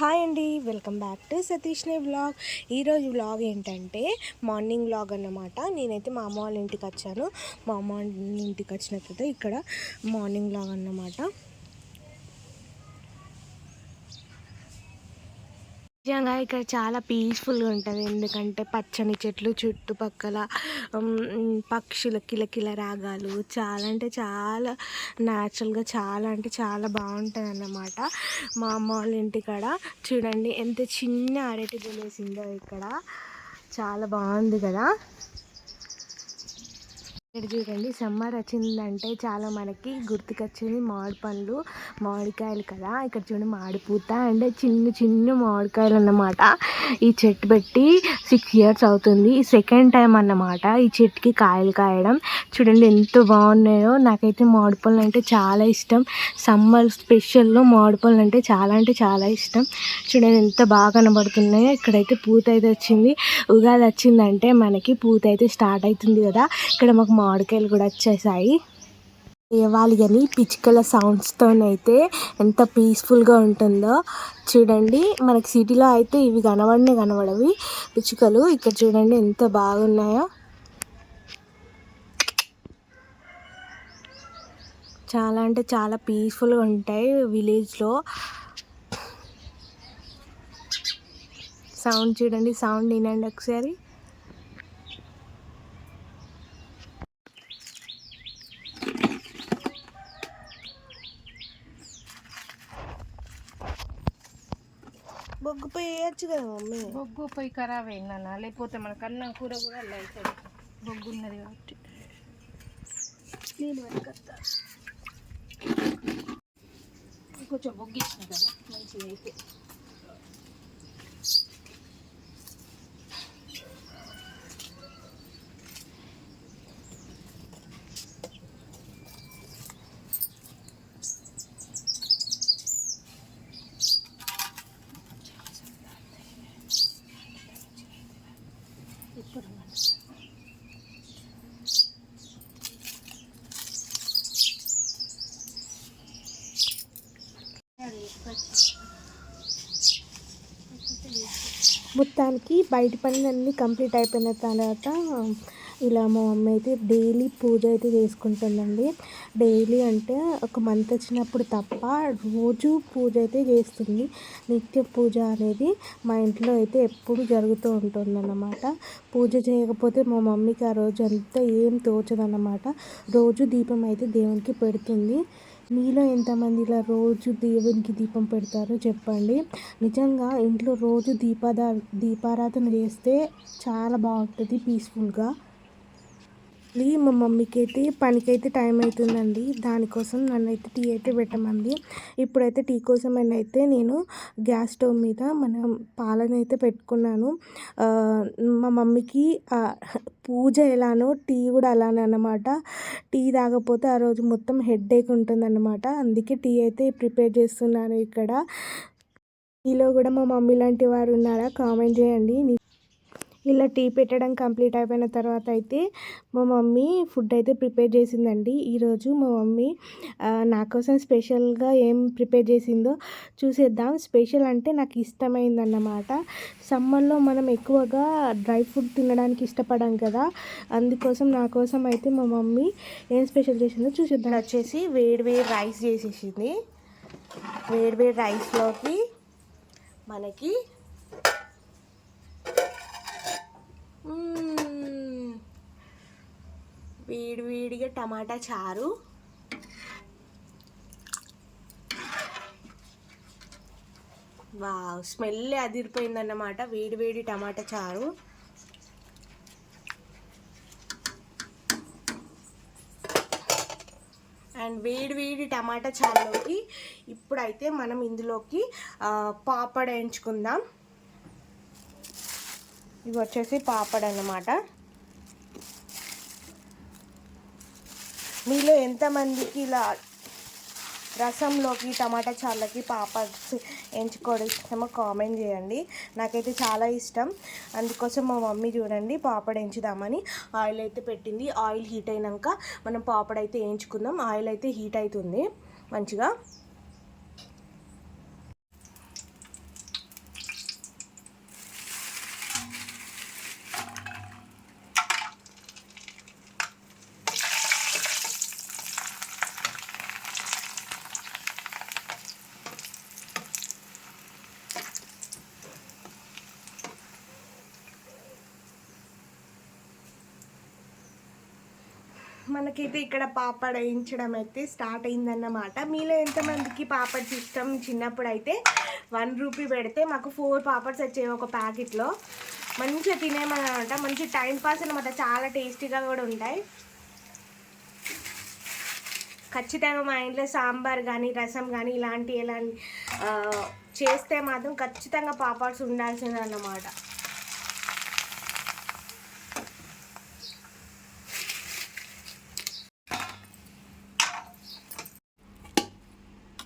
Hi అండి welcome back to సతీష్నే vlog. ఈరోజు వ్లాగ్ ఏంటంటే మార్నింగ్ వ్లాగ్ అన్నమాట. నేనైతే మా అమ్మ వాళ్ళ ఇంటికి వచ్చాను. మా అమ్మ వాళ్ళ ఇంటికి వచ్చిన తర్వాత ఇక్కడ మార్నింగ్ వ్లాగ్ అన్నమాట. నిజంగా ఇక్కడ చాలా పీస్ఫుల్గా ఉంటుంది. ఎందుకంటే పచ్చని చెట్లు చుట్టుపక్కల పక్షుల కిలకిల రాగాలు చాలా అంటే చాలా న్యాచురల్గా చాలా అంటే చాలా బాగుంటుంది అన్నమాట మా అమ్మ వాళ్ళ ఇంటికాడ చూడండి ఎంత చిన్న అరటి వేసిందో ఇక్కడ. చాలా బాగుంది కదా. ఇక్కడ చూడండి సమ్మర్ వచ్చిందంటే చాలా మనకి గుర్తుకొచ్చేది మామిడి పండ్లు మామిడికాయలు కదా. ఇక్కడ చూడండి మామిడి పూత అండ్ చిన్న చిన్న మామిడికాయలు అన్నమాట. ఈ చెట్టు పెట్టి సిక్స్ ఇయర్స్ అవుతుంది. ఈ సెకండ్ టైం అన్నమాట ఈ చెట్టుకి కాయలు కాయడం. చూడండి ఎంత బాగున్నాయో. నాకైతే మామిడి పళ్ళు అంటే చాలా ఇష్టం. సమ్మర్ స్పెషల్లో మామిడి పళ్ళు అంటే చాలా అంటే చాలా ఇష్టం. చూడండి ఎంత బాగా కనబడుతున్నాయో. ఇక్కడైతే పూత అయితే వచ్చింది. ఉగాది వచ్చిందంటే మనకి పూత అయితే స్టార్ట్ అవుతుంది కదా. ఇక్కడ మాకు మామిడికాయలు కూడా వచ్చేసాయి. ఏవాలి కానీ పిచ్చుకల సౌండ్స్తోనైతే ఎంత పీస్ఫుల్గా ఉంటుందో. చూడండి మనకి సిటీలో అయితే ఇవి కనబడినే కనబడవి. పిచ్చుకలు ఇక్కడ చూడండి ఎంత బాగున్నాయో. చాలా అంటే చాలా పీస్ఫుల్గా ఉంటాయి విలేజ్లో సౌండ్ చూడండి సౌండ్ వినండి ఒకసారి బొగ్గు పోయి వేయచ్చు కదా మమ్మీ? బొగ్గు పోయి ఖరాబ్ అయిందన్న. లేకపోతే మనకు అన్నం కూర కూడా అలా అవుతుంది బొగ్గు ఉన్నది కాబట్టి. నేను వెనకత్తా. కొంచెం బొగ్గు ఇచ్చిన కదా మంచిగా అయితే. మొత్తానికి బయట పనులన్నీ కంప్లీట్ అయిపోయిన తర్వాత ఇలా మా మమ్మీ అయితే డైలీ పూజ అయితే చేసుకుంటుందండి. డైలీ అంటే ఒక మంత్ వచ్చినప్పుడు తప్ప రోజు పూజ అయితే చేస్తుంది. నిత్య పూజ అనేది మా ఇంట్లో అయితే ఎప్పుడు జరుగుతూ ఉంటుందన్నమాట. పూజ చేయకపోతే మా మమ్మీకి ఆ రోజు అంతా ఏం తోచదన్నమాట. రోజు దీపం అయితే దేవునికి పెడుతుంది. మీలో ఎంతమంది ఇలా రోజు దేవునికి దీపం పెడతారో చెప్పండి. నిజంగా ఇంట్లో రోజు దీపాదా దీపారాధన చేస్తే చాలా బాగుంటుంది పీస్ఫుల్గా మళ్ళీ మా మమ్మీకి అయితే పనికైతే టైం అవుతుందండి దానికోసం నన్ను అయితే టీ అయితే పెట్టమంది. ఇప్పుడైతే టీ కోసం అయితే నేను గ్యాస్ స్టవ్ మీద మనం పాలను అయితే పెట్టుకున్నాను మా మమ్మీకి పూజ ఎలానో టీ కూడా అలానే అన్నమాట. టీ తాగకపోతే ఆ రోజు మొత్తం హెడ్ ఉంటుందన్నమాట. అందుకే టీ అయితే ప్రిపేర్ చేస్తున్నాను ఇక్కడ. మీలో కూడా మా మమ్మీ లాంటి వారు ఉన్నారా? కామెంట్ చేయండి. ఇలా టీ పెట్టడం కంప్లీట్ అయిపోయిన తర్వాత అయితే మా మమ్మీ ఫుడ్ అయితే ప్రిపేర్ చేసిందండి. ఈరోజు మా మమ్మీ నా కోసం స్పెషల్గా ఏం ప్రిపేర్ చేసిందో చూసేద్దాం. స్పెషల్ అంటే నాకు ఇష్టమైందన్నమాట. సమ్మర్లో మనం ఎక్కువగా డ్రై ఫుడ్ తినడానికి ఇష్టపడాం కదా. అందుకోసం నా కోసం అయితే మా మమ్మీ ఏం స్పెషల్ చేసిందో చూసేద్దాం. వచ్చేసి వేడి వేడి రైస్ చేసేసింది. వేడి వేడి రైస్లోకి మనకి వేడివేడిగా టమాటా చారు. వావ్ స్మెల్ అదిరిపోయిందన్నమాట వేడివేడి టమాటా చారు. అండ్ వేడి వేడి టమాటా చారులోకి ఇప్పుడైతే మనం ఇందులోకి పాపడ ఎంచుకుందాం. ఇవి వచ్చేసి పాపడ్ అన్నమాట మీలో ఎంతమందికి ఇలా రసంలోకి టమాటా చారులకి పాపడ్స్ ఎంచుకోవడం ఇష్టమో కామెంట్ చేయండి. నాకైతే చాలా ఇష్టం. అందుకోసం మా మమ్మీ చూడండి పాపడ్ ఎంచుదామని ఆయిల్ అయితే పెట్టింది. ఆయిల్ హీట్ అయినాక మనం పాపడ్ అయితే వేయించుకుందాం ఆయిల్ అయితే హీట్ అవుతుంది మంచిగా. మనకైతే ఇక్కడ పాపడ్ వేయించడం అయితే స్టార్ట్ అయిందన్నమాట. మీలో ఎంతమందికి పాపడ్స్ ఇష్టం? చిన్నప్పుడు అయితే వన్ రూపీ పెడితే మాకు ఫోర్ పాపడ్స్ వచ్చేవి ఒక ప్యాకెట్లో. మంచిగా తినేమన్నమాట. మంచి టైం పాస్ అనమాట చాలా టేస్టీగా కూడా ఉంటాయి. ఖచ్చితంగా మా ఇంట్లో సాంబార్ కానీ రసం కానీ ఇలాంటి ఇలాంటి చేస్తే మాత్రం ఖచ్చితంగా పాపడ్స్ అన్నమాట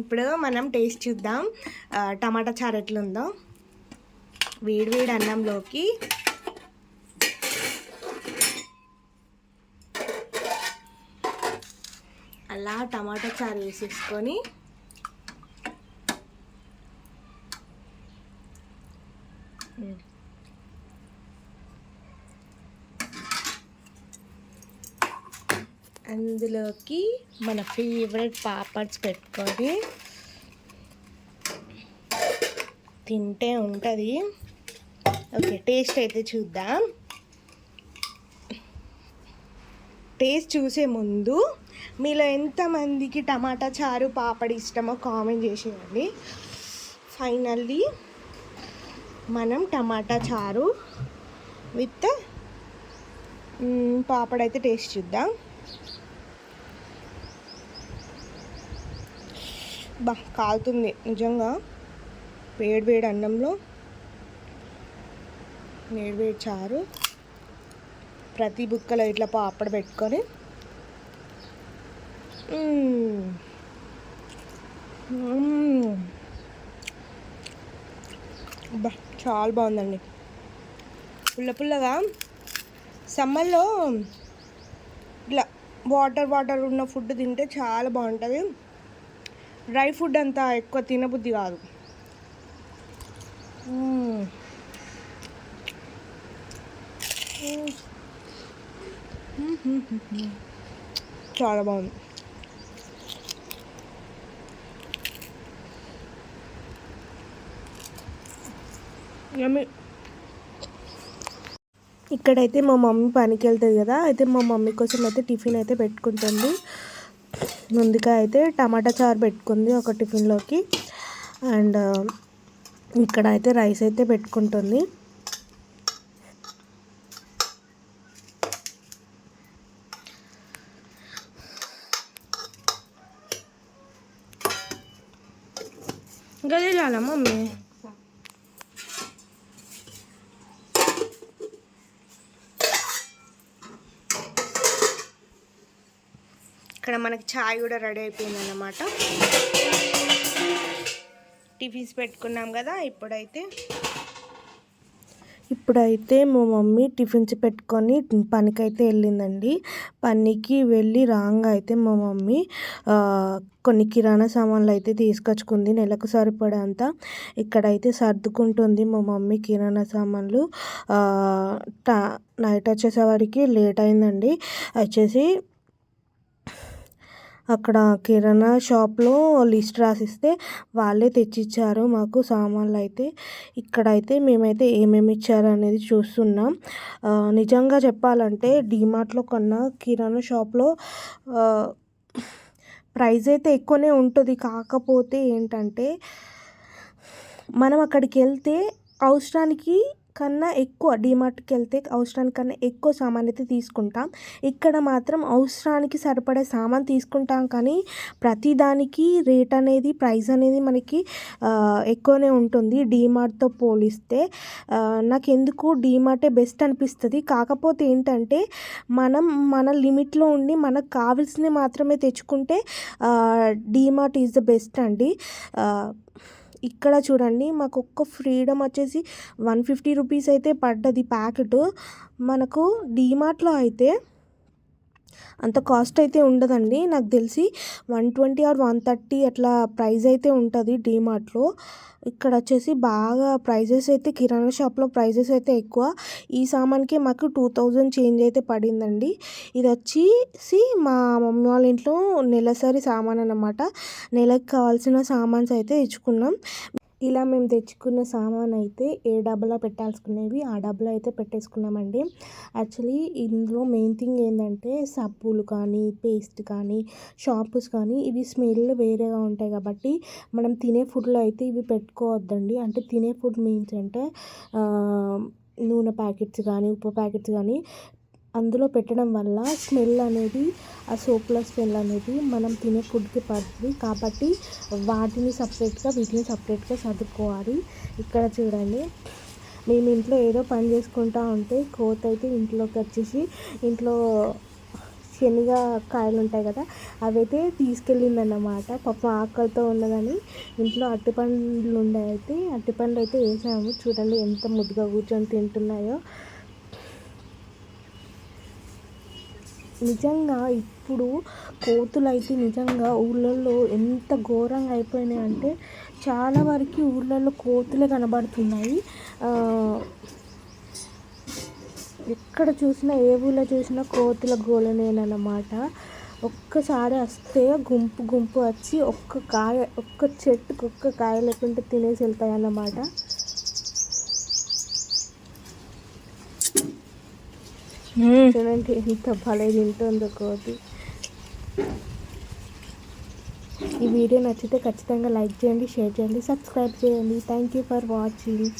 ఇప్పుడు మనం టేస్ట్ చూద్దాం టమాటా చారు ఎట్లుందో వేడి వేడి అన్నంలోకి అలా టమాటా చారు వేసేసుకొని మ్మ్. అందులోకి మన ఫేవరెట్ పాపడ్స్ పెట్టుకొని తింటే ఉంటుంది. ఓకే టేస్ట్ అయితే చూద్దాం. టేస్ట్ చూసే ముందు మీలో ఎంతమందికి టమాటా చారు పాపడి ఇష్టమో కామెంట్ చేసేయండి. ఫైనల్లీ మనం టమాటా చారు విత్ పాపడ్ అయితే టేస్ట్ చూద్దాం. బా కాలుతుంది. నిజంగా వేడి వేడి అన్నంలో వేడి వేడి చారు ప్రతి బుక్కలో ఇట్లా పాపడ పెట్టుకొని బా చాలా బాగుందండి. పుల్ల పుల్లగా సమ్మర్లో ఇట్లా వాటర్ వాటర్ ఉన్న ఫుడ్ తింటే చాలా బాగుంటుంది. డ్రై ఫుడ్ అంతా ఎక్కువ తినబుద్ధి కాదు. చాలా బాగుంది. ఇక్కడైతే మా మమ్మీ పనికి వెళ్తుంది కదా అయితే మా మమ్మీ కోసం అయితే టిఫిన్ అయితే పెట్టుకుంటుంది. ముందుగా అయితే టమాటా చారు పెట్టుకుంది ఒక టిఫిన్లోకి. అండ్ ఇక్కడ అయితే రైస్ అయితే పెట్టుకుంటుంది. ఇంకా చాలా మమ్మీ? ఇక్కడ మనకి చాయ్ కూడా రెడీ అయిపోయిందన్నమాట. టిఫిన్స్ పెట్టుకున్నాం కదా ఇప్పుడైతే. ఇప్పుడైతే మా మమ్మీ టిఫిన్స్ పెట్టుకొని పనికైతే వెళ్ళిందండి. పనికి వెళ్ళి రాంగ్ అయితే మా మమ్మీ కొన్ని కిరాణా సామాన్లు అయితే తీసుకొచ్చుకుంది నెలకు సరిపడేంత. ఇక్కడైతే సర్దుకుంటుంది మా మమ్మీ కిరాణా సామాన్లు. నైట్ వచ్చేసేవాడికి లేట్ అయిందండి. వచ్చేసి అక్కడ కిరాణా షాప్లో లిస్ట్ రాసిస్తే వాళ్ళే తెచ్చిచ్చారు మాకు సామాన్లు అయితే ఇక్కడైతే మేమైతే ఏమేమి ఇచ్చారనేది చూస్తున్నాం. నిజంగా చెప్పాలంటే డీమార్ట్లో కన్నా కిరాణా షాప్లో ప్రైస్ అయితే ఎక్కువనే ఉంటుంది. కాకపోతే ఏంటంటే మనం అక్కడికి వెళ్తే అవసరానికి కన్నా ఎక్కువ డిమార్ట్కి వెళ్తే అవసరానికన్నా ఎక్కువ సామాన్ అయితే తీసుకుంటాం. ఇక్కడ మాత్రం అవసరానికి సరిపడే సామాన్ తీసుకుంటాం కానీ ప్రతిదానికి రేట్ అనేది ప్రైస్ అనేది మనకి ఎక్కువనే ఉంటుంది డీమార్ట్తో పోలిస్తే. నాకు ఎందుకు డీమార్టే బెస్ట్ అనిపిస్తుంది. కాకపోతే ఏంటంటే మనం మన లిమిట్లో ఉండి మనకు కావాల్సినవి మాత్రమే తెచ్చుకుంటే డీమార్ట్ ఈజ్ ద బెస్ట్ అండి. ఇక్కడ చూడండి మాకు ఒక్క ఫ్రీడమ్ వచ్చేసి వన్ ఫిఫ్టీ రూపీస్ అయితే పడ్డది ప్యాకెట్. మనకు డీమార్ట్లో అయితే అంత కాస్ట్ అయితే ఉండదండి. నాకు తెలిసి one twenty or one thirty అట్లా ప్రైస్ అయితే ఉంటుంది డీమార్ట్లో ఇక్కడ వచ్చేసి బాగా ప్రైజెస్ అయితే కిరాణా షాప్లో ప్రైజెస్ అయితే ఎక్కువ. ఈ సామాన్కి మాకు టూ థౌజండ్ చేంజ్ అయితే పడిందండి. ఇది వచ్చేసి మా మమ్మీ వాళ్ళ ఇంట్లో నెలసరి సామాన్ అన్నమాట. నెలకు కావాల్సిన సామాన్స్ అయితే ఇచ్చుకున్నాం. ఇలా మేము తెచ్చుకున్న సామాన్ అయితే ఏ డబ్బాలో పెట్టాల్సుకునేవి ఆ డబ్బాలో అయితే పెట్టేసుకున్నామండి. యాక్చువల్లీ ఇందులో మెయిన్ థింగ్ ఏంటంటే సబ్బులు కానీ పేస్ట్ కానీ షాంపూస్ కానీ ఇవి స్మెల్ వేరేగా ఉంటాయి కాబట్టి మనం తినే ఫుడ్లో అయితే ఇవి పెట్టుకోవద్దండి. అంటే తినే ఫుడ్ మీన్స్ అంటే నూనె ప్యాకెట్స్ కానీ ఉప్పు ప్యాకెట్స్ కానీ అందులో పెట్టడం వల్ల స్మెల్ అనేది ఆ సోప్ల స్మెల్ అనేది మనం తినే ఫుడ్కి పడుతుంది. కాబట్టి వాటిని సపరేట్గా వీటిని సపరేట్గా సర్దుకోవాలి. ఇక్కడ చూడండి. మేము ఇంట్లో ఏదో పని చేసుకుంటా ఉంటే కోత అయితే ఇంట్లోకి వచ్చేసి ఇంట్లో శనగ కాయలు ఉంటాయి కదా అవైతే తీసుకెళ్ళిందన్నమాట. పాపం ఆకలితో ఉన్నదని ఇంట్లో అరటిపండ్లు ఉండే అయితే అరటిపండ్లు అయితే వేసాము. చూడండి ఎంత ముద్దుగా కూర్చొని తింటున్నాయో. నిజంగా ఇప్పుడు కోతులు అయితే నిజంగా ఊళ్ళల్లో ఎంత ఘోరంగా అయిపోయినాయి అంటే చాలా వరకు ఊళ్ళల్లో కోతులే కనబడుతున్నాయి. ఎక్కడ చూసినా ఏ ఊళ్ళో చూసినా కోతుల గోలనేనమాట ఒక్కసారి వస్తే గుంపు గుంపు వచ్చి ఒక్క కాయ ఒక్క చెట్టుకు ఒక్క కాయ లేకుంటే తినేసి వెళ్తాయి అన్నమాట చూడండి ఎంత భలే తింటుందో కోతి ఈ వీడియో నచ్చితే ఖచ్చితంగా లైక్ చేయండి షేర్ చేయండి సబ్స్క్రైబ్ చేయండి. Thank you for watching